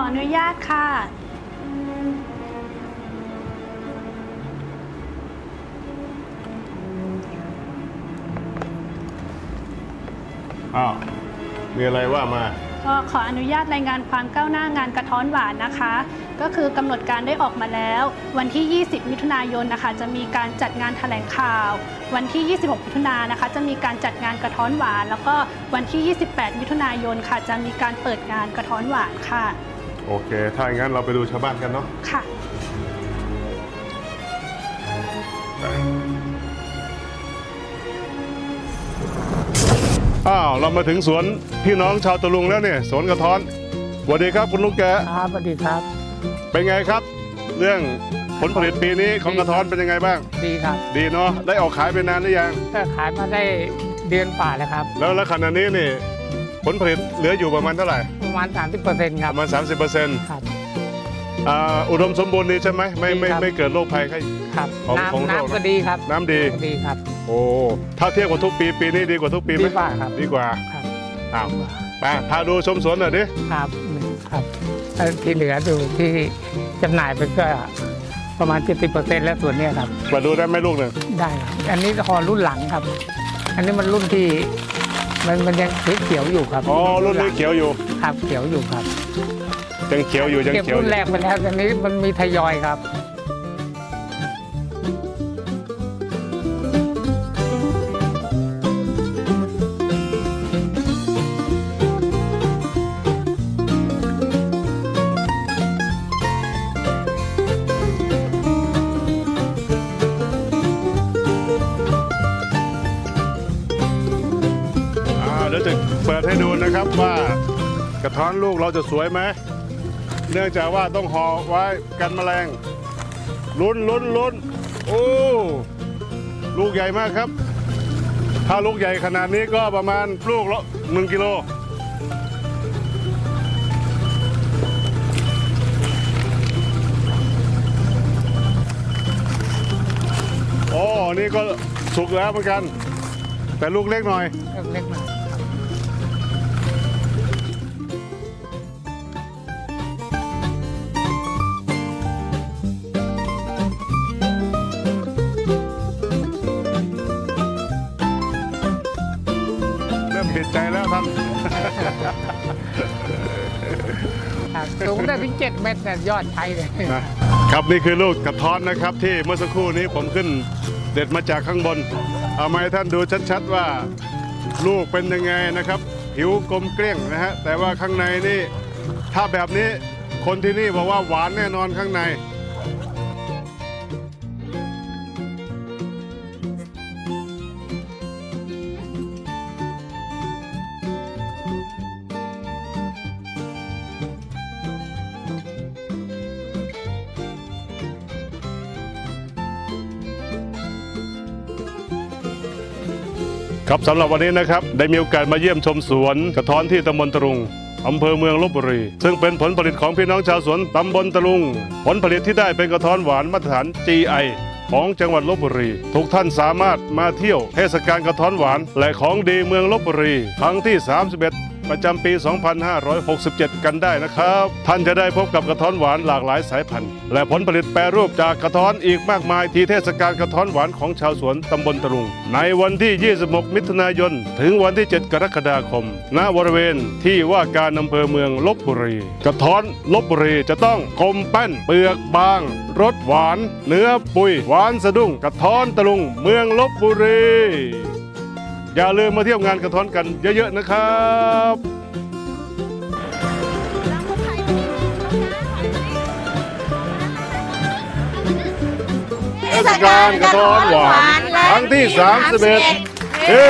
ขออนุญาตค่ะ อ้าวมีอะไรว่ามา ก็ขออนุญาตรายงานความก้าวหน้างานกระท้อนหวานนะคะ ก็คือกำหนดการได้ออกมาแล้ว วันที่ 20 มิถุนายนนะคะ จะมีการจัดงานแถลงข่าว วันที่ 26 มิถุนายนนะคะ จะมีการจัดงานกระท้อนหวาน แล้วก็วันที่ 28 มิถุนายนค่ะ จะมีการเปิดงานกระท้อนหวานค่ะ โอเค ถ้าอย่างนั้นเราไปดูชาวบ้านกันเนาะค่ะอ้าว เรามาถึงสวนพี่น้องชาวตะลุงแล้วเนี่ยสวนกระท้อนสวัสดีครับคุณลุงแกครับสวัสดีครับ เป็นไงครับ เรื่องผลผลิตปีนี้ของกระท้อนเป็นยังไงบ้าง ดีครับ ดีเนาะได้ออกขายไปนานหรือยัง ก็ขายมาได้เดือนฝ่าแล้วครับ แล้วแล้วขณะนี้นี่ผลผลิตเหลืออยู่ประมาณเท่าไหร่ ประมาณ 30%คปรับ ระมาณ 30%อครับ่าอุดมสมบูรณ์ดีใช่ไหมไม่ไม่ดีครับ ไม่เกิดโรคภัยไข้ ครับของของน้ำเราน้ำก็ดีครับน้ำดี ดีครับ โอ้ถ้าเทียบกับทุกปีปีนี้ดีกว่าทุกปีไหมดีกว่าครับ ดีกว่าครับอ้าวไปพาดูชมสวนหน่อยดิครับครับเอ่อที่เหลือดูที่จำหน่ายไปก็ประมาณ 70%แล้วส่วนเนี้ยครับ มาดูได้ไหมลูกหนึ่งได้ครับอันนี้ฮอรุ่นหลังครับ อันนี้มันรุ่นที่ มันมันยังเขียวๆอยู่ครับอ๋อรุ่นนี้เขียวอยู่ครับเขียวอยู่ครับยังเขียวอยู่ยังเก็บเขียวอรุ่นยู่แรกไปแล้วตอนนี้มันมีทยอยครับ ดี๋ยวจะเปิดให้ดูนะครับว่ากระท้อนลูกเราจะสวยไหม เนื่องจากว่าต้องห่อไว้กันแมลง ลุ้นลุ้นลุ้นโอ้ลูกใหญ่มากครับ ถ้าลูกใหญ่ขนาดนี้ก็ประมาณลูกละหนึ่งกิโลโอ้นี่ก็สุกแล้วเหมือนกัน แต่ลูกเล็กหน่อย เล็กหน่อย ริ่มติดใจแล้วท่านครับสูงได้ถึง 7 เมตรเนี่ยยอดใช้เลยนะครับนี่คือลูกกระท้อนนะครับ ที่เมื่อสักครู่นี้ผมขึ้นเด็ดมาจากข้างบน เอามาให้ท่านดูชัดๆว่าลูกเป็นยังไงนะครับ ผิวกลมเกลี้ยงนะฮะแต่ว่าข้างในนี่ถ้าแบบนี้คนที่นี่บอกว่าหวานแน่นอนข้างใน ครับสำหรับวันนี้นะครับได้มีโอกาสมาเยี่ยมชมสวนกระท้อนที่ตำบลตรุงอำเภอเมืองลบบุรี ซึ่งเป็นผลผลิตของพี่น้องชาวสวนตำบลตะลุง ผลผลิตที่ได้เป็นกระท้อนหวานมาตรฐาน GI ของจังหวัดลบบุรี ทุกท่านสามารถมาเที่ยวเทศกาลกระท้อนหวาน และของดีเมืองลบบุรี ครั้งที่ 31 ประจำปี 2567 กันได้นะครับ ท่านจะได้พบกับกระท้อนหวานหลากหลายสายพันธุ์ และผลผลิตแปรรูปจากกระท้อนอีกมากมายที่เทศกาลกระท้อนหวานของชาวสวนตำบลตะลุง ในวันที่ 26 มิถุนายน ถึงวันที่ 7 กรกฎาคม ณบริเวณที่ว่าการอำเภอเมืองลบบุรี กระท้อนลบบุรีจะต้องคมแป้นเปลือกบางรสหวาน เนื้อปุยหวานสะดุ้งกระท้อนตะลุง เมืองลบบุรี อย่าลืมมาเที่ยวงานกระท้อนกันเยอะๆนะครับเทศกาลกระท้อนหวานครั้งที่ 31เฮ้